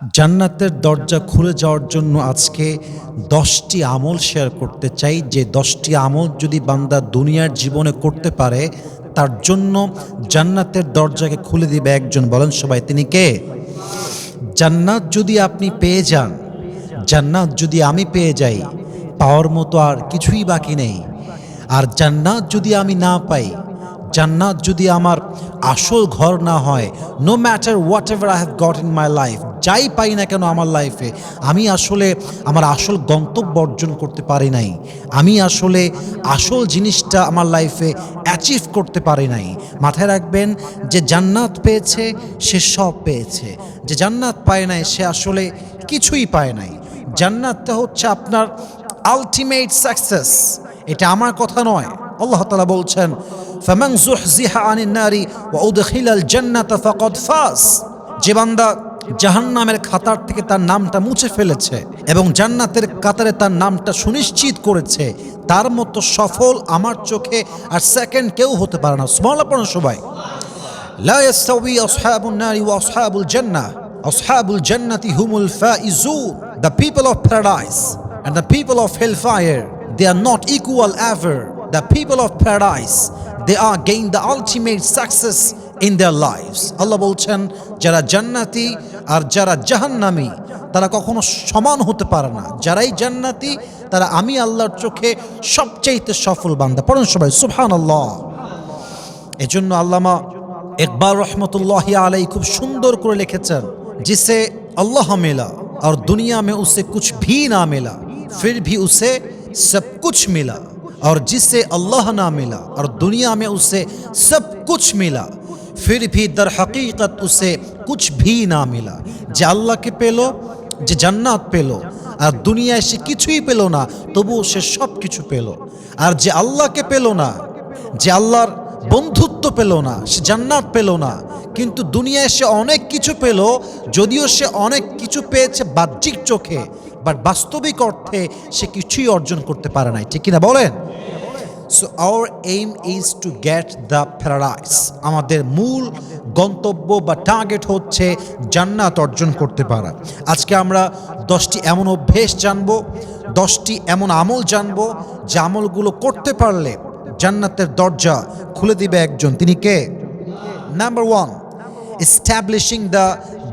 জান্নাতের দরজা খুলে যাওয়ার জন্য আজকে দশটি আমল শেয়ার করতে চাই। যে দশটি আমল যদি বান্দা দুনিয়ার জীবনে করতে পারে, তার জন্য জান্নাতের দরজাকে খুলে দিবে একজন। বলেন সবাই, তিনি কে? জান্নাত যদি আপনি পেয়ে যান, জান্নাত যদি আমি পেয়ে যাই, পাওয়ার মতো আর কিছুই বাকি নেই। আর জান্নাত যদি আমি না পাই জান্নাত যদি আমার আসল ঘর না হয় no matter whatever I have got in my life যাই পাই না কেন আমার লাইফে আমি আসলে আমার আসল গন্তব্য অর্জন করতে পারি নাই। আমি আসলে আসল জিনিসটা আমার লাইফে অ্যাচিভ করতে পারি নাই। মাথায় রাখবেন যে জান্নাত পেয়েছে, সে সব পেয়েছে। যে জান্নাত পায় নাই, সে আসলে কিছুই পায় নাই। জান্নাতটা হচ্ছে আপনার আলটিমেট সাকসেস এটা আমার কথা নয়। আল্লাহ তালা বলছেন ফামাং জুহজিহা আনিন নারী ওয়া উদখিলাল জান্নাতা ফাকাদ ফাস যে বান্দা জাহান্নামের খাতার থেকে তার নামটা মুছে ফেলেছে এবং জান্নাতের কাতারে তার নামটা সুনিশ্চিত করেছে, তার মতো সফল আমার চোখে আর সেকেন্ড কেউ হতে পারে না। স্মল আপনার সবাই। লাস্তাবি আসহাবুন নারী ওয়া আসহাবুল জান্নাহ, আসহাবুল জান্নাতি হুমুল Faizun. The people of paradise and the people of hellfire they are not equal ever. The people of paradise They are gain the ultimate success in their lives আল্লাহ বলছেন যারা জান্নাতি আর যারা জাহান্নামী তারা কখনো সমান হতে পারে না যারাই জান্নাতি তারা আমি আল্লাহর চোখে সবচাইতে সফল বান্দা পড়ুন সবাই সুবহান আল্লাহ এজন্য আল্লামা ইকবাল রহমতুল্লাহ আলাই খুব সুন্দর করে লিখেছেন जिसे अल्लाह मिला और दुनिया में उसे कुछ भी ना मिला फिर भी उसे सब कुछ मिला और जिसे अल्लाह ना मिला और दुनिया में उसे सब कुछ मिला फिर भी दर हकीकत उसे कुछ भी ना मिला যে আল্লাহকে পেল যে জান্নাত পেল আর দুনিয়ায় সে কিছুই পেল না তবুও সে সব কিছু পেল আর যে আল্লাহকে পেল না যে আল্লাহর বন্ধুত্ব পেল না সে জান্নাত পেল না কিন্তু দুনিয়ায় সে অনেক কিছু পেল যদিও সে অনেক কিছু পেয়েছে বাহ্যিক চোখে বাট বাস্তবিক অর্থে সে কিছুই অর্জন করতে পারে নাই। ঠিক কিনা বলেন? So our aim is to get the paradise আমাদের মূল গন্তব্য বা টার্গেট হচ্ছে জান্নাত অর্জন করতে পারা। আজকে আমরা দশটি এমন অভ্যেস জানব, দশটি এমন আমল জানব, যে আমলগুলো করতে পারলে জান্নাতের দরজা খুলে দিবে একজন। তিনি কে? Number one establishing the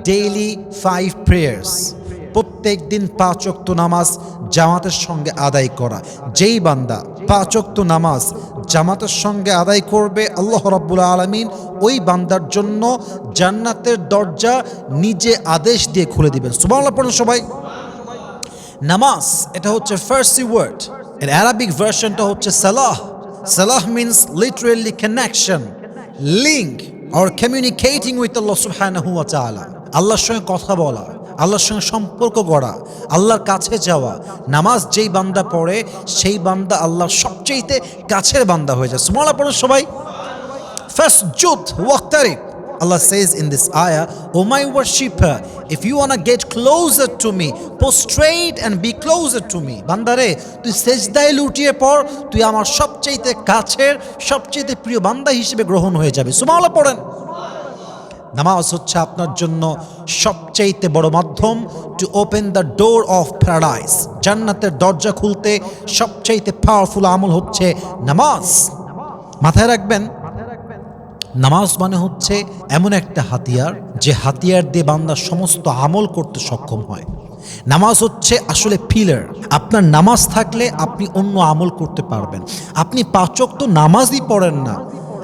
daily five prayers প্রত্যেক দিন পাঁচ অক্ত নামাজ জামাতের সঙ্গে আদায় করা। যেই বান্দা পাঁচ অক্ত নামাজ জামাতের সঙ্গে আদায় করবে, আল্লাহ রব্বুল আলমিন ওই বান্দার জন্য জান্নাতের দরজা নিজে আদেশ দিয়ে খুলে দিবেন। সুবাহ পড়েন সবাই। নামাজ, এটা হচ্ছে ফার্সি ওয়ার্ড। এর অ্যারাবিক ভার্সনটা হচ্ছে সালাহ। সালাহ means literally connection link or communicating with Allah সুবহানাহু ওয়া তাআলা। আল্লাহর সঙ্গে কথা বলা। আল্লাহর সঙ্গে সম্পর্ক গড়া আল্লাহর কাছে যাওয়া। নামাজ যেই বান্দা পড়ে সেই বান্দা আল্লাহর সবচেয়েতে কাছের বান্দা হয়ে যায়। সুমালা পড়ো সবাই। First, Jud waqtarib. Allah says in this ayah, O my worshipper, if you want to get closer to me, prostrate and be closer to me. বান্দারে তুই সেজদায় লুটিয়ে পড় তুই আমার সবচেয়েতে কাছের সবচেয়েতে প্রিয় বান্দা হিসেবে গ্রহণ হয়ে যাবে। সুমাওয়ালা পড়েন। নামাজ হচ্ছে আপনার জন্য সবচাইতে বড় মাধ্যম to open the door of paradise জান্নাতের দরজা খুলতে সবচাইতে পাওয়ারফুল আমল হচ্ছে নামাজ। মাথায় রাখবেন, নামাজ মানে হচ্ছে এমন একটা হাতিয়ার যে হাতিয়ার দিয়ে বান্দা সমস্ত আমল করতে সক্ষম হয়। নামাজ হচ্ছে আসলে পিলার আপনার নামাজ থাকলে আপনি অন্য আমল করতে পারবেন। আপনি পাচক তো নামাজই পড়েন না।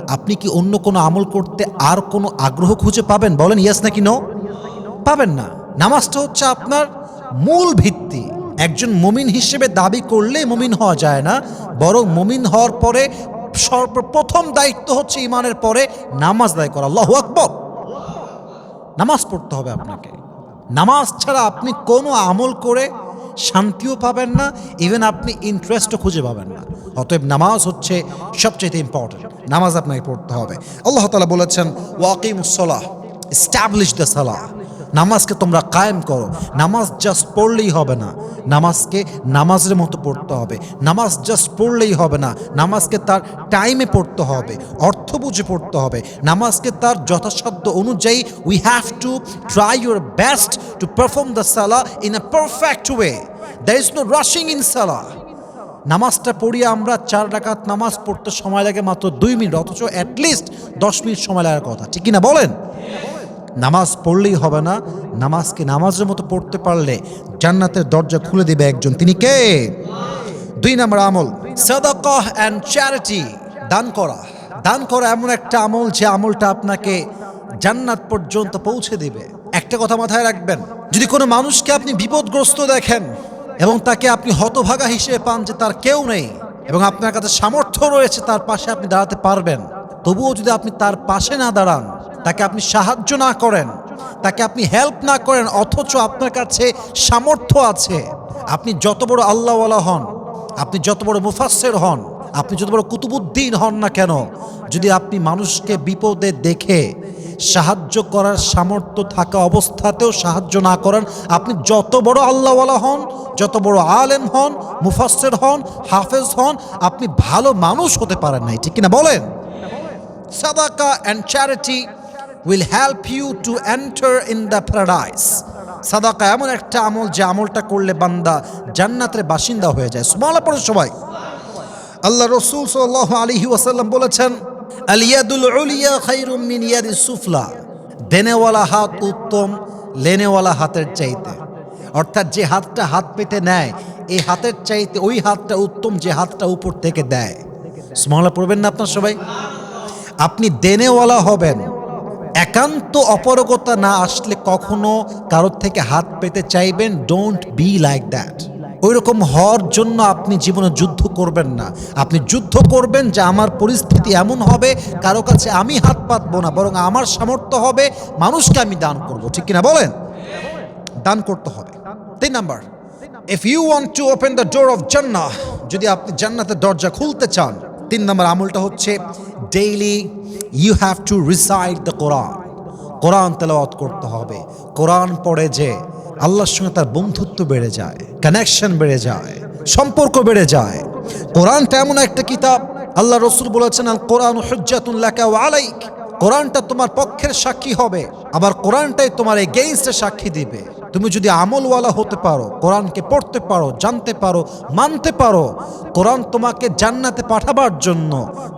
আপনি কি অন্য কোনো আমল করতে আর কোনো আগ্রহ খুঁজে পাবেন? বলেন ইয়াস নাকি নো পাবেন না। নামাজটা হচ্ছে আপনার মূল ভিত্তি। একজন মুমিন হিসেবে দাবি করলে মুমিন হওয়া যায় না। বরং মুমিন হওয়ার পরে সর্বপ্রথম দায়িত্ব হচ্ছে ইমানের পরে নামাজ দায় করা। আল্লাহ আকবর। নামাজ পড়তে হবে আপনাকে। নামাজ ছাড়া আপনি কোনো আমল করে শান্তিও পাবেন না ইভেন আপনি ইন্টারেস্টও খুঁজে পাবেন না। অতএব নামাজ হচ্ছে সবচেয়ে ইম্পর্টেন্ট নামাজ আপনাকে পড়তে হবে। আল্লাহ তালা বলেছেন ওয়াকিম সালাহ এস্টাবলিশ দ্য সালাহ নামাজকে তোমরা কায়েম করো। নামাজ জাস্ট পড়লেই হবে না। নামাজকে নামাজের মতো পড়তে হবে। নামাজ জাস্ট পড়লেই হবে না। নামাজকে তার টাইমে পড়তে হবে। অর্থ বুঝে পড়তে হবে। নামাজকে তার যথাসাধ্য অনুযায়ী we have to try your best to perform the সালা in a perfect way there is no rushing in সালা নামাজটা পড়িয়ে আমরা চার রাকাত নামাজ পড়তে সময় লাগে মাত্র দুই মিনিট, অথচ অ্যাটলিস্ট দশ মিনিট সময় লাগার কথা। ঠিক কিনা বলেন? নামাজ পড়লেই হবে না। নামাজকে নামাজের মতো পড়তে পারলে জান্নাতের দরজা খুলে দিবে একজন। তিনি কে? দুই নম্বর আমল, সাদাকাহ অ্যান্ড চ্যারিটি দান করা। দান করা এমন একটা আমল যে আমলটা আপনাকে জান্নাত পর্যন্ত পৌঁছে দিবে। একটা কথা মাথায় রাখবেন, যদি কোনো মানুষকে আপনি বিপদগ্রস্ত দেখেন এবং তাকে আপনি হতভাগা হিসেবে পান যে তার কেউ নেই এবং আপনার কাছে সামর্থ্য রয়েছে তার পাশে আপনি দাঁড়াতে পারবেন, তবুও যদি আপনি তার পাশে না দাঁড়ান তাকে আপনি সাহায্য না করেন, তাকে আপনি হেল্প না করেন, অথচ আপনার কাছে সামর্থ্য আছে। আপনি যত বড় আল্লাহওয়ালা হন, আপনি যত বড় মুফাসের হন, আপনি যত বড় কুতুবুদ্দিন হন না কেন, যদি আপনি মানুষকে বিপদে দেখে সাহায্য করার সামর্থ্য থাকা অবস্থাতেও সাহায্য না করেন, আপনি যত বড় আল্লাহওয়ালা হন, যত বড় আলেম হন মুফাসের হন, হাফেজ হন, আপনি ভালো মানুষ হতে পারেন নাই, ঠিক কিনা বলেন? সাদাকা and charity will help you to enter in the paradise সাদাকা এমন একটা আমল যে আমলটা করলে বান্দা জান্নাতের বাসিন্দা হয়ে যায়। সুমালা পড়ে সবাই। আল্লাহ রসুল সাল্লাহ আলহি ওয়াসাল্লাম বলেছেন আলিয়াদুল উলিয়া খাইরুম মিন ইয়াদি সুফলা। দেনেওয়ালা হাত উত্তম, লেনেওয়ালা হাতের চাইতে। অর্থাৎ যে হাতটা হাত পেতে নেয়, এই হাতের চাইতে ওই হাতটা উত্তম যে হাতটা উপর থেকে দেয়। স্মলা পড়বেন না আপনার সবাই? আপনি দেনেওয়ালা হবেন একান্ত অপরগতা না আসলে কখনো কারোর থেকে হাত পেতে চাইবেন ডোন্ট বি লাইক দ্যাট ওই রকম হওয়ার জন্য আপনি জীবনে যুদ্ধ করবেন না। আপনি যুদ্ধ করবেন যে আমার পরিস্থিতি এমন হবে, কারও কাছে আমি হাত পাতবো না, বরং আমার সামর্থ্য হবে, মানুষকে আমি দান করব। ঠিক কিনা বলেন? দান করতে হবে। তিন number if you want to open the door of জান্নাহ যদি আপনি জান্নাতের দরজা খুলতে চান, তিন নম্বর আমলটা হচ্ছে daily you have to recite the Quran Quran তেলাওয়াত করতে হবে। কোরআন পড়ে যে আল্লাহর সঙ্গে তার বন্ধুত্ব বেড়ে যায় কানেকশন বেড়ে যায়, সম্পর্ক বেড়ে যায়। কোরআনটা এমন একটা কিতাব, আল্লাহ রসুল বলেছেন আল কোরআন হজ্জাতুল্লাহ আলাইক। কোরআনটা তোমার পক্ষের সাক্ষী হবে, আবার কোরআনটাই তোমার এগেইনস্টে সাক্ষী দিবে। তুমি যদি আমলওয়ালা হতে পারো, কোরআনকে পড়তে পারো, জানতে পারো, মানতে পারো, কোরআন তোমাকে জান্নাতে পাঠাবার জন্য,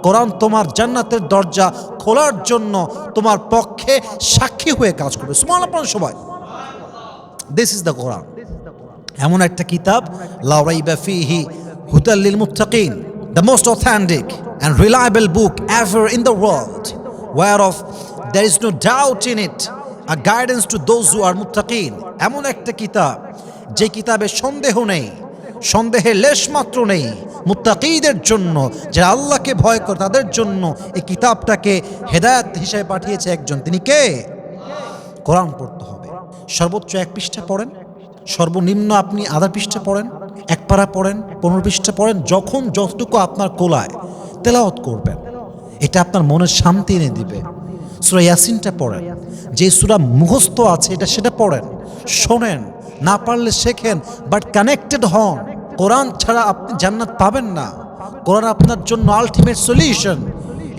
কোরআন তোমার জান্নাতের দরজা খোলার জন্য তোমার পক্ষে সাক্ষী হয়ে কাজ করবে। সুমান সবাই। দিস ইজ দ্য কোরআন এমন একটা কিতাব লাউরাইবা ফিহি হুদাল্লিল মুত্তাকিন the most authentic and reliable book ever in the world whereof there is no doubt in it, a guidance to those who are মুত্তাকিন এমন একটা কিতাব, যে কিতাবে সন্দেহ নেই সন্দেহের লেশ মাত্র নেই মুত্তাকিদের জন্য, যারা আল্লাহকে ভয় করে তাদের জন্য এই কিতাবটাকে হেদায়াত হিসেবে পাঠিয়েছে একজন। তিনি কে? কোরআন পড়তে হবে। সর্বোচ্চ এক পৃষ্ঠা পড়েন। সর্বনিম্ন আপনি আধা পৃষ্ঠা পড়েন, এক পারা পড়েন, পনেরো পৃষ্ঠা পড়েন, যখন যতটুকু আপনার কোলায় তেলাওয়াত করবেন। এটা আপনার মনের শান্তি এনে দিবে। সুরা ইয়াসিনটা পড়েন। যে সুরা মুখস্থ আছে, এটা সেটা পড়েন। শোনেন, না পারলে শেখেন বাট কানেক্টেড হন। কোরআন ছাড়া আপনি জান্নাত পাবেন না। কোরআন আপনার জন্য আলটিমেট সলিউশন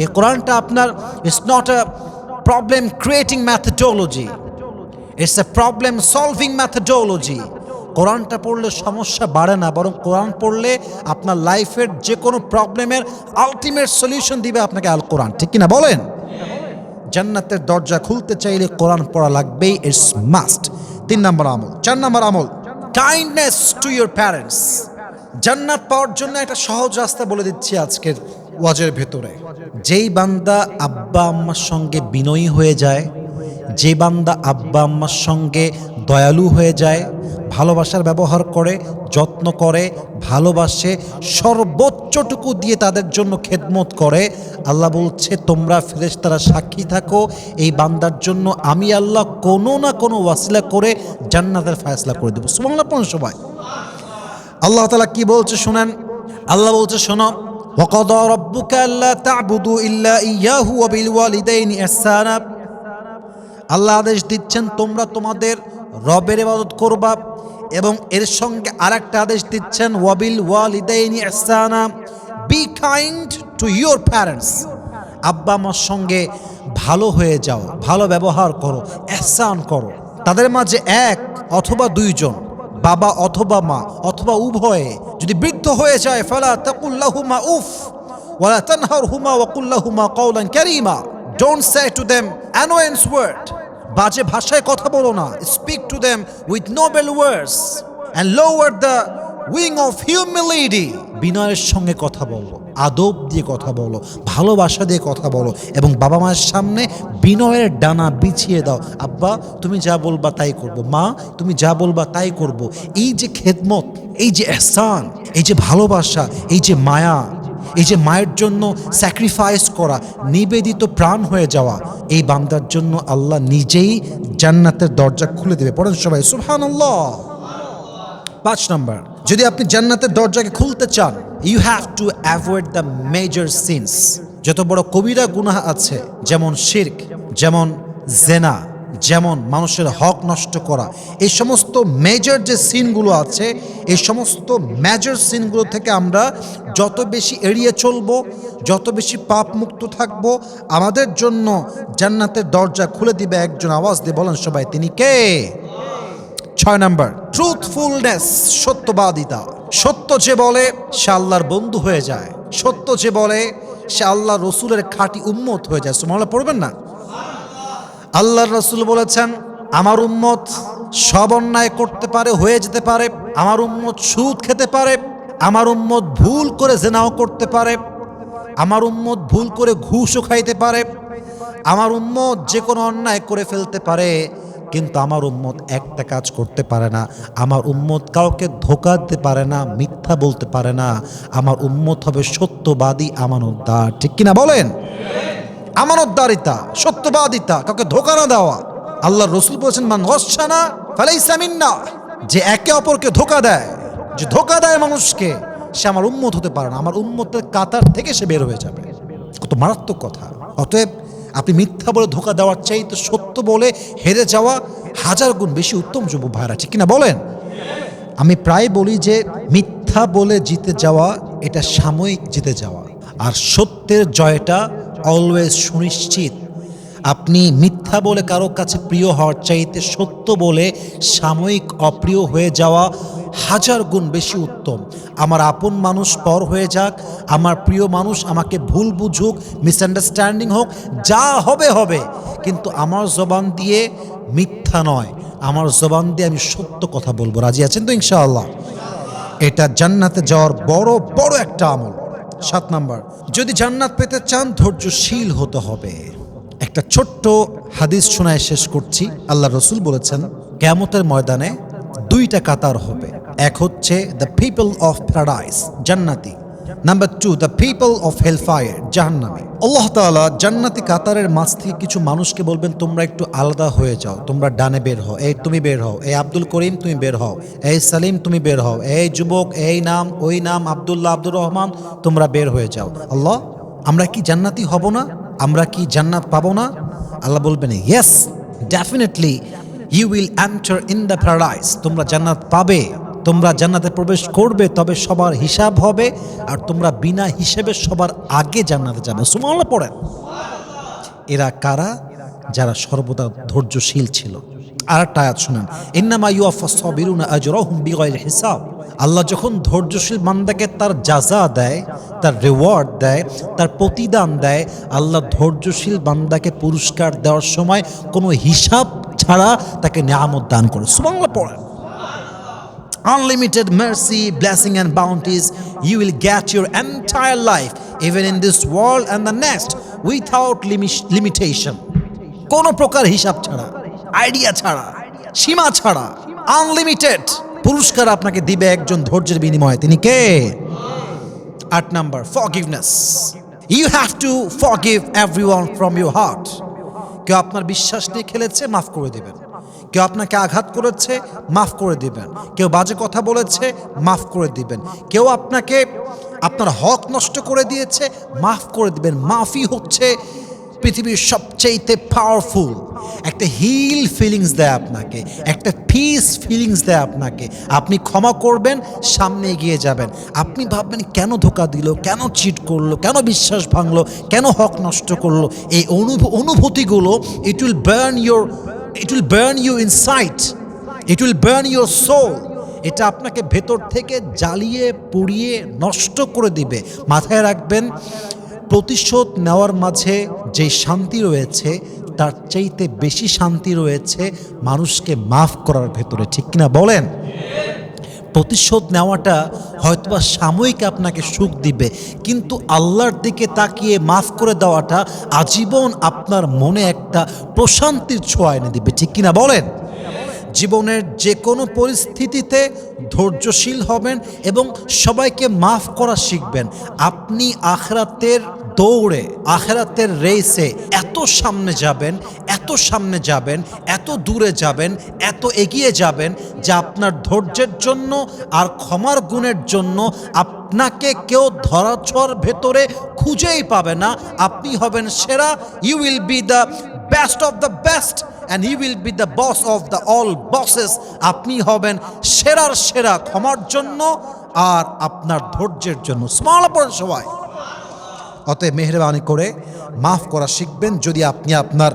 এই কোরআনটা আপনার it's not a problem creating methodology it's a problem solving methodology কোরআনটা পড়লে সমস্যা বাড়ে না, বরং কোরআন পড়লে আপনার লাইফের যে কোনো প্রবলেমের আলটিমেট সলিউশন দিবে আপনাকে আল কোরআন ঠিক কিনা বলেন? জান্নাতের দরজা খুলতে চাইলে কোরআন পড়া লাগবেই ইটস মাস্ট তিন নম্বর আমল। চার নম্বর আমল কাইন্ডনেস টু ইউর প্যারেন্টস জান্নাত পাওয়ার জন্য একটা সহজ রাস্তা বলে দিচ্ছি আজকের ওয়াজের ভেতরে। যেই বান্দা আব্বা আম্মার সঙ্গে বিনয়ী হয়ে যায়, যে বান্দা আব্বা আম্মার সঙ্গে দয়ালু হয়ে যায় ভালোবাসার ব্যবহার করে যত্ন করে ভালোবাসে সর্বোচ্চটুকু দিয়ে তাদের জন্য খেদমত করে আল্লাহ বলছে তোমরা ফেরেশতারা সাক্ষী থাকো এই বান্দার জন্য আমি আল্লাহ কোনো না কোনো ওয়াসিলা করে জান্নাতের ফয়সলা করে দেবো সুবাংলা পনেরো সবাই আল্লাহ তালা কি বলছে শুনেন আল্লাহ বলছে শোনো وقضى ربك ألا تعبدوا إلا إياه وبالوالدين إحسانا আল্লাহ আদেশ দিচ্ছেন তোমরা তোমাদের রবের ইবাদত করবা এবং এর সঙ্গে আরেকটা আদেশ দিচ্ছেন, ওয়াবিল ওয়ালিদাইনি ইহসানা be kind to your parents আব্বা আমার সঙ্গে ভালো হয়ে যাও, ভালো ব্যবহার করো এহসান করো। তাদের মাঝে এক অথবা দুইজন, বাবা অথবা মা, অথবা উভয়ে, যদি বৃদ্ধ হয়ে যায়, ফালা তাকুল্লাহুমা উফ, ওয়ালা তানহারহুমা ওয়াকুল্লাহুমা কওলান কারীমা। Don't say to them annoyance word বাজে ভাষায় কথা বলো না speak to them with noble words and lower the wing of humility বিনয়ের সঙ্গে কথা বলো, আদব দিয়ে কথা বলো, ভালোবাসা দিয়ে কথা বলো এবং বাবা মায়ের সামনে বিনয়ের ডানা বিছিয়ে দাও। আব্বা, তুমি যা বলবা তাই করব। মা, তুমি যা বলবা তাই করব। এই যে খেদমত, এই যে এহসান, এই যে ভালোবাসা, এই যে মায়া এই যে মায়ের জন্য স্যাক্রিফাইস করা, নিবেদিত প্রাণ হয়ে যাওয়া, এই বান্দার জন্য আল্লাহ নিজেই জান্নাতের দরজা খুলে দেবে। পড়েন সবাই, সুবহানাল্লাহ। পাঁচ নম্বর, যদি আপনি জান্নাতের দরজাকে খুলতে চান you have to avoid the major sins যত বড় কবিরা গুনাহ আছে, যেমন শির্ক, যেমন জেনা যেমন মানুষের হক নষ্ট করা, এই সমস্ত মেজর যে সিনগুলো আছে, এই সমস্ত মেজর সিনগুলো থেকে আমরা যত বেশি এড়িয়ে চলবো, যত বেশি পাপ মুক্ত থাকব, আমাদের জন্য জান্নাতের দরজা খুলে দিবে একজন আওয়াজ দিয়ে বলেন সবাই, তিনি কে? ছয় নাম্বার ট্রুথফুলনেস সত্যবাদিতা। সত্য যে বলে, সে আল্লাহর বন্ধু হয়ে যায়। সত্য যে বলে, সে আল্লাহ রসুলের খাঁটি উম্মত হয়ে যায়। সুমাল্লাহ পড়বেন না? আল্লাহর রসুল বলেছেন, আমার উম্মত সব অন্যায় করতে পারে, হয়ে যেতে পারে। আমার উম্মত সুদ খেতে পারে। আমার উম্মত ভুল করে জেনাও করতে পারে। আমার উম্মত ভুল করে ঘুষও খাইতে পারে। আমার উম্মত যে কোনো অন্যায় করে ফেলতে পারে, কিন্তু আমার উম্মত একটা কাজ করতে পারে না। আমার উম্মত কাউকে ধোকা দিতে পারে না, মিথ্যা বলতে পারে না। আমার উম্মত হবে সত্যবাদী, আমানতদার। ঠিক কিনা বলেন? আমানতদারিতা, সত্যবাদিতা, কাউকে ধোকা না দেওয়া। আল্লাহ রসুল বলছেন, মান গসানা ফালাইসা মিন্না যে একে অপরকে ধোকা দেয়। যে ধোকা দেয় মানুষকে, সে আমার উম্মত হতে পারে না। আমার উম্মতের কাতার থেকে সে বের হয়ে যাবে। কত মারাত্মক কথা। অতএব আপনি মিথ্যা বলে ধোকা দেওয়ার চাইতে সত্য বলে হেরে যাওয়া হাজার গুণ বেশি উত্তম যুব ভাইরা ঠিক কিনা বলেন? আমি প্রায় বলি যে, মিথ্যা বলে জিতে যাওয়া, এটা সাময়িক জিতে যাওয়া। আর সত্যের জয়টা অলওয়েজ সুনিশ্চিত। আপনি মিথ্যা বলে কারও কাছে প্রিয় হওয়ার চাইতে সত্য বলে সাময়িক অপ্রিয় হয়ে যাওয়া হাজার গুণ বেশি উত্তম। আমার আপন মানুষ পর হয়ে যাক, আমার প্রিয় মানুষ আমাকে ভুল বুঝুক মিসআন্ডারস্ট্যান্ডিং হোক, যা হবে হবে। কিন্তু আমার জবান দিয়ে মিথ্যা নয়, আমার জবান দিয়ে আমি সত্য কথা বলব। রাজি আছেন তো ইনশাআল্লাহ? এটা জান্নাতে যাওয়ার বড় বড় একটা আমল। সাত নাম্বার, যদি জান্নাত পেতে চান, ধৈর্যশীল হতে হবে। একটা ছোট্ট হাদিস শোনায় শেষ করছি। আল্লাহ রসুল বলেছেন, ক্যামতের ময়দানে দুইটা কাতার হবে। এক হচ্ছে দ্য পিপল অফ প্যারাডাইস জান্নাতি। Number two the people of hellfire জাহান্নামে। আল্লাহ তাআলা জান্নাতি কাতারের মাঝ থেকে কিছু মানুষকে বলবেন, তোমরা একটু আলাদা হয়ে যাও। তোমরা ডানে বের হও। এই তুমি বের হও। এই আব্দুল করিম তুমি বের হও। এই সালিম তুমি বের হও। এই যুবক, এই নাম, ওই নাম, আব্দুল্লাহ, আব্দুর রহমান, তোমরা বের হয়ে যাও। আল্লাহ, আমরা কি জান্নাতি হব না? আমরা কি জান্নাত পাবো না? আল্লাহ বলবেন yes definitely you will enter in the paradise তোমরা জান্নাত পাবে। তোমরা জান্নাতে প্রবেশ করবে, তবে সবার হিসাব হবে, আর তোমরা বিনা হিসেবে সবার আগে জান্নাতে যাবে। সুমাল্লাহ পড়েন। এরা কারা? যারা সর্বদা ধৈর্যশীল ছিল। আর একটা আয়াত শুনেন। ইন্নামা ইউআফা সাবিরুনা আজরাহুম বিগাইরি হিসাব। আল্লাহ যখন ধৈর্যশীল বান্দাকে তার যাজা দেয়, তার রিওয়ার্ড দেয়, তার প্রতিদান দেয়, আল্লাহ ধৈর্যশীল বান্দাকে পুরস্কার দেওয়ার সময় কোনো হিসাব ছাড়া তাকে নিয়ামত দান করে। সুবাংলা পড়েন। Unlimited mercy, blessing, and bounties, you will get your entire life, even in this world and the next, without limi- limitation. কোনো প্রকার হিসাব ছাড়া আইডিয়া ছাড়া সীমা ছাড়া আনলিমিটেড পুরস্কার আপনাকে দিবে একজন ধৈর্যের বিনিময়ে। তিনি কে? আট number forgiveness you have to forgive everyone from your heart কেউ আপনার বিশ্বাস নিয়ে খেলেছে মাফ করে দিবেন। কেউ আপনাকে আঘাত করেছে, মাফ করে দিবেন। কেউ বাজে কথা বলেছে, মাফ করে দিবেন। কেউ আপনাকে, আপনার হক নষ্ট করে দিয়েছে, মাফ করে দিবেন। মাফি হচ্ছে পৃথিবীর সবচেয়েতে পাওয়ারফুল একটা হিল ফিলিংস দেয় আপনাকে, একটা পিস ফিলিংস দেয় আপনাকে। আপনি ক্ষমা করবেন, সামনে এগিয়ে যাবেন। আপনি ভাববেন, কেন ধোকা দিল, কেন চিট করল, কেন বিশ্বাস ভাঙলো, কেন হক নষ্ট করল? এই অনুভ, অনুভূতিগুলো it will burn your it will burn you inside it will burn your soul এটা আপনাকে ভেতর থেকে জ্বালিয়ে, পুড়িয়ে নষ্ট করে দিবে। মাথায় রাখবেন, প্রতিশোধ নেওয়ার মাঝে যে শান্তি রয়েছে, তার চাইতে বেশি শান্তি রয়েছে মানুষকে মাফ করার ভেতরে। ঠিক কিনা বলেন? প্রতিশোধ নেওয়াটা হয়তোবা সাময়িক আপনাকে সুখ দিবে, কিন্তু আল্লাহর দিকে তাকিয়ে মাফ করে দেওয়াটা আজীবন আপনার মনে একটা প্রশান্তির ছোঁয়া এনে দিবে, ঠিক কিনা বলেন? জীবনের যে কোনো পরিস্থিতিতে ধৈর্যশীল হবেন এবং সবাইকে মাফ করা শিখবেন। আপনি আখরাতের দৌড়ে, আখেরাতের রেসে এত সামনে যাবেন, এত সামনে যাবেন, এত দূরে যাবেন, এত এগিয়ে যাবেন যে আপনার ধৈর্যের জন্য আর ক্ষমার গুণের জন্য আপনাকে কেউ ধরাছোঁয়ার ভেতরে খুঁজেই পাবে না। আপনি হবেন সেরা। You will be the best of the best and you will be the boss of the all bosses আপনি হবেন সেরার সেরা ক্ষমার জন্য আর আপনার ধৈর্যের জন্য। স্মল পড়েন সবাই। অতএব মেহরবানি করে মাফ করা শিখবেন যদি আপনি আপনার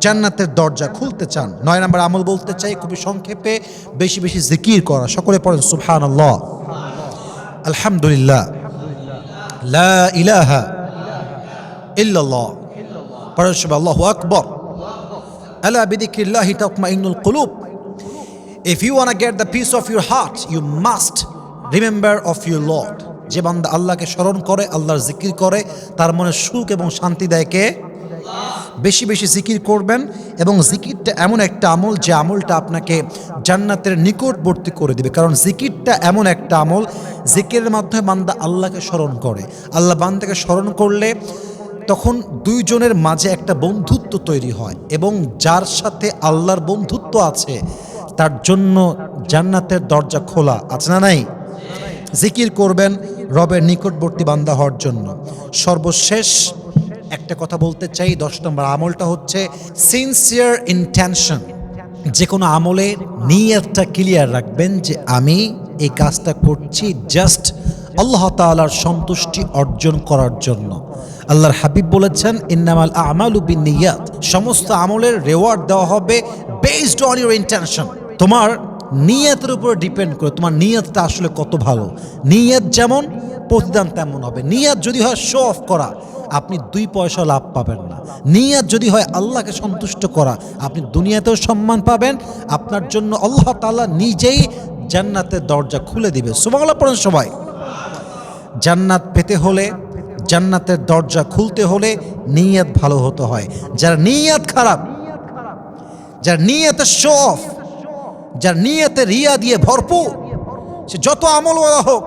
জান্নাতের দরজা খুলতে চান। নয় নম্বর আমল বলতে চাই, খুবই সংক্ষেপে বেশি বেশি জিকির করা। সকলে পড়েন সুবহান আল্লাহ আলহামদুলিল্লাহ। লা ইলাহা ইল্লাল্লাহ। পড়েন সবাই আল্লাহু আকবর। আলা বিদিক্রিল্লাহি তাতমাইন্নুল কুলুব। If you want to get the peace of your heart, you must remember of your Lord. যে বান্দা আল্লাহকে স্মরণ করে আল্লাহর জিকির করে তার মনে সুখ এবং শান্তি দেয় কে? বেশি বেশি জিকির করবেন এবং জিকিরটা এমন একটা আমল যে আমলটা আপনাকে জান্নাতের নিকটবর্তী করে দিবে। কারণ জিকিরটা এমন একটা আমল জিকিরের মাধ্যমে বান্দা আল্লাহকে স্মরণ করে। আল্লাহ বান্দাকে স্মরণ করলে তখন দুইজনের মাঝে একটা বন্ধুত্ব তৈরি হয় এবং যার সাথে আল্লাহর বন্ধুত্ব আছে, তার জন্য জান্নাতের দরজা খোলা আছে না নাই? জিকির করবেন রবের নিকটবর্তী বান্দা হওয়ার জন্য। সর্বশেষ একটা কথা বলতে চাই, দশ নম্বর আমলটা হচ্ছে সিনসিয়ার ইন্টেনশন যে কোনো আমলে নিয়তটা ক্লিয়ার রাখবেন যে আমি এই কাজটা করছি জাস্ট আল্লাহ তাআলার সন্তুষ্টি অর্জন করার জন্য। আল্লাহর হাবিব বলেছেন, ইন্নামাল আমালু বিন নিয়াত সমস্ত আমলের রেওয়ার্ড দেওয়া হবে বেসড অন ইউর ইন্টেনশন তোমার নিয়তের উপর ডিপেন্ড করে, তোমার নিয়তটা আসলে কত ভালো। নিয়ত যেমন, প্রতিদান তেমন হবে। নিয়ত যদি হয় শো অফ করা, আপনি দুই পয়সা লাভ পাবেন না। নিয়ত যদি হয় আল্লাহকে সন্তুষ্ট করা, আপনি দুনিয়াতেও সম্মান পাবেন। আপনার জন্য আল্লাহ তাআলা নিজেই জান্নাতের দরজা খুলে দিবে। সুবাংলা পড়েন সবাই। জান্নাত পেতে হলে জান্নাতের দরজা খুলতে হলে নিয়ত ভালো হতে হয়। যার নিয়ত খারাপ, যার নিয়তে শো অফ যার নিয়তে রিয়া দিয়ে ভরপুর, সে যত আমলওয়ালা হোক,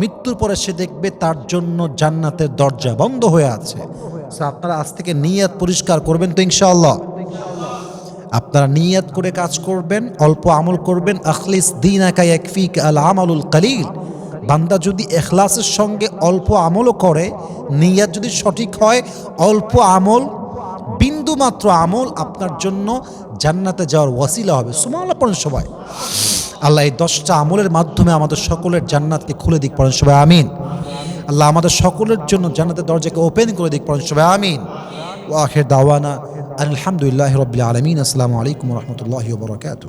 মৃত্যুর পরে সে দেখবে তার জন্য জান্নাতের দরজা বন্ধ হয়ে আছে। আপনারা আজ থেকে নিয়ত পরিষ্কার করবেন তো ইনশাআল্লাহ। আপনারা নিয়ত করে কাজ করবেন, অল্প আমল করবেন। আখলিস দিন একফিক আল আমালুল কালিল। বান্দা যদি এখলাসের সঙ্গে অল্প আমলও করে, নিয়ত যদি সঠিক হয়, অল্প আমল বিন্দু মাত্র আমল আপনার জন্য জান্নাতে যাওয়ার ওয়াসিলা হবে। সুমাল্লা পড়েন সবাই। আল্লাহ এই দশটা আমলের মাধ্যমে আমাদের সকলের জান্নাতকে খুলে দিক, পড়েন সবাই, আমিন। আল্লাহ আমাদের সকলের জন্য জান্নাতের দরজাকে ওপেন করে দিক, পড়েন সবাই, আমিন। ওয়াখের দাওয়ানা, আলহামদুলিল্লাহ রবিল আলমিন, আসসালামু আলাইকুম রহমতুল্লাহ বরকাত